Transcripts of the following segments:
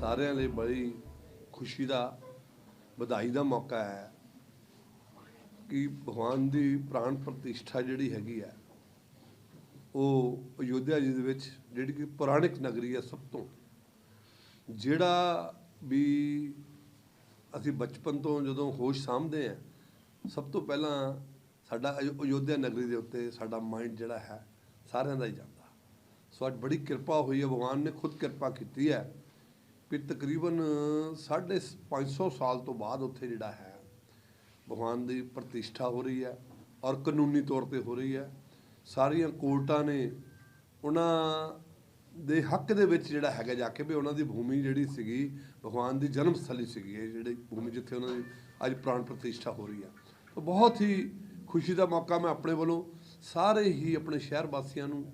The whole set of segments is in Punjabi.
ਸਾਰਿਆਂ ਲਈ ਬੜੀ ਖੁਸ਼ੀ ਦਾ, ਵਧਾਈ ਦਾ ਮੌਕਾ ਹੈ ਕਿ ਭਗਵਾਨ ਦੀ ਪ੍ਰਾਣ ਪ੍ਰਤਿਸ਼ਠਾ ਜਿਹੜੀ ਹੈਗੀ ਹੈ, ਉਹ ਅਯੋਧਿਆ ਜੀ ਦੇ ਵਿੱਚ ਜਿਹੜੀ ਕਿ ਪੁਰਾਣਿਕ ਨਗਰੀ ਹੈ ਸਭ ਤੋਂ, ਜਿਹੜਾ ਵੀ ਅਸੀਂ ਬਚਪਨ ਤੋਂ ਜਦੋਂ ਹੋਸ਼ ਸਾਂਭਦੇ ਆ ਸਭ ਤੋਂ ਪਹਿਲਾਂ ਸਾਡਾ ਅਯੋ- ਅਯੋਧਿਆ ਨਗਰੀ ਦੇ ਉੱਤੇ ਸਾਡਾ ਮਾਈਂਡ ਜਿਹੜਾ ਹੈ ਸਾਰਿਆਂ ਦਾ ਹੀ ਜਾਂਦਾ। ਸੋ ਅੱਜ ਬੜੀ ਕਿਰਪਾ ਹੋਈ ਹੈ, ਭਗਵਾਨ ਨੇ ਖੁਦ ਕਿਰਪਾ ਕੀਤੀ ਹੈ। ਵੀ ਤਕਰੀਬਨ 550 ਸਾਲ ਤੋਂ ਬਾਅਦ ਉੱਥੇ ਜਿਹੜਾ ਹੈ, ਭਗਵਾਨ ਦੀ ਪ੍ਰਤਿਸ਼ਠਾ ਹੋ ਰਹੀ ਹੈ ਔਰ ਕਾਨੂੰਨੀ ਤੌਰ ਤੇ ਹੋ ਰਹੀ ਹੈ। ਸਾਰੀਆਂ ਕੋਰਟਾਂ ਨੇ ਉਹਨਾਂ ਦੇ ਹੱਕ ਦੇ ਵਿੱਚ ਜਿਹੜਾ ਹੈਗਾ ਜਾ ਕੇ ਵੀ ਉਹਨਾਂ ਦੀ ਭੂਮੀ ਜਿਹੜੀ ਸੀਗੀ, ਭਗਵਾਨ ਦੀ ਜਨਮ ਸਥਲੀ ਸੀਗੀ, ਇਹ ਜਿਹੜੀ ਭੂਮੀ ਜਿੱਥੇ ਉਹਨਾਂ ਦੀ ਅੱਜ ਪ੍ਰਾਣ ਪ੍ਰਤਿਸ਼ਠਾ ਹੋ ਰਹੀ ਹੈ। ਤਾਂ ਬਹੁਤ ਹੀ ਖੁਸ਼ੀ ਦਾ ਮੌਕਾ ਮੈਂ ਆਪਣੇ ਵੱਲੋਂ ਸਾਰੇ ਹੀ ਆਪਣੇ ਸ਼ਹਿਰ ਵਾਸੀਆਂ ਨੂੰ,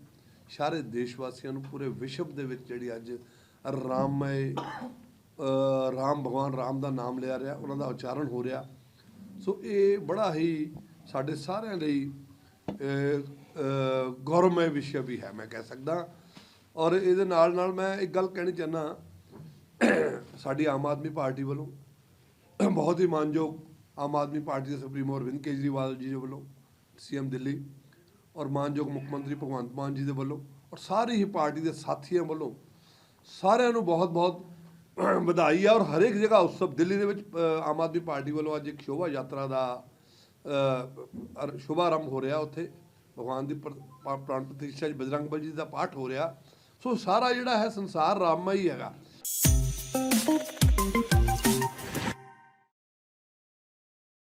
ਸਾਰੇ ਦੇਸ਼ ਵਾਸੀਆਂ ਨੂੰ, ਪੂਰੇ ਵਿਸ਼ਵ ਦੇ ਵਿੱਚ ਜਿਹੜੀ ਅੱਜ ਰਾਮਮय ਰਾਮ ਭਗਵਾਨ ਰਾਮ ਦਾ ਨਾਮ ਲਿਆ ਰਿਹਾ ਉਹਨਾਂ ਦਾ ਉਚਾਰਨ ਹੋ ਰਿਹਾ। ਸੋ ਇਹ ਬੜਾ ਹੀ ਸਾਡੇ ਸਾਰਿਆਂ ਲਈ ਅ, ਅ, ਵਿਸ਼ਾ ਵੀ ਹੈ ਮੈਂ ਕਹਿ ਸਕਦਾ। ਔਰ ਇਹਦੇ ਨਾਲ ਨਾਲ ਮੈਂ ਇੱਕ ਗੱਲ ਕਹਿਣੀ ਚਾਹਨਾ ਸਾਡੀ ਆਮ ਆਦਮੀ ਪਾਰਟੀ ਵੱਲੋਂ ਬਹੁਤ ਹੀ ਮਾਨਯੋਗ ਆਮ ਆਦਮੀ ਪਾਰਟੀ ਦੇ ਸੁਪਰੀਮੋ ਅਰਵਿੰਦ ਕੇਜਰੀਵਾਲ ਜੀ ਦੇ ਵੱਲੋਂ ਸੀਐਮ ਦਿੱਲੀ ਔਰ ਮਾਨਯੋਗ ਮੁੱਖ ਮੰਤਰੀ ਭਗਵੰਤ ਮਾਨ ਜੀ ਦੇ ਵੱਲੋਂ ਔਰ ਸਾਰੀ ਹੀ ਪਾਰਟੀ ਦੇ ਸਾਥੀਆਂ ਵੱਲੋਂ ਸਾਰਿਆਂ ਨੂੰ ਬਹੁਤ-ਬਹੁਤ ਵਧਾਈ ਹੈ ਔਰ ਹਰੇਕ ਜਗ੍ਹਾ ਉਤਸਵ। ਦਿੱਲੀ ਦੇ ਵਿੱਚ ਆਮ ਆਦਮੀ ਪਾਰਟੀ ਵੱਲੋਂ ਅੱਜ ਇੱਕ ਸ਼ੋਭਾ ਯਾਤਰਾ ਦਾ ਸ਼ੁਭਾਰੰਭ ਹੋ ਰਿਹਾ ਉੱਥੇ। ਭਗਵਾਨ ਦੀ ਪ੍ਰਾਣ ਪ੍ਰਤਿਸ਼ਠਾ 'ਚ ਬਜਰੰਗ ਬਲੀ ਦਾ ਪਾਠ ਹੋ ਰਿਹਾ। ਸੋ ਸਾਰਾ ਜਿਹੜਾ ਹੈ ਸੰਸਾਰ ਰਾਮਮਈ ਹੈਗਾ।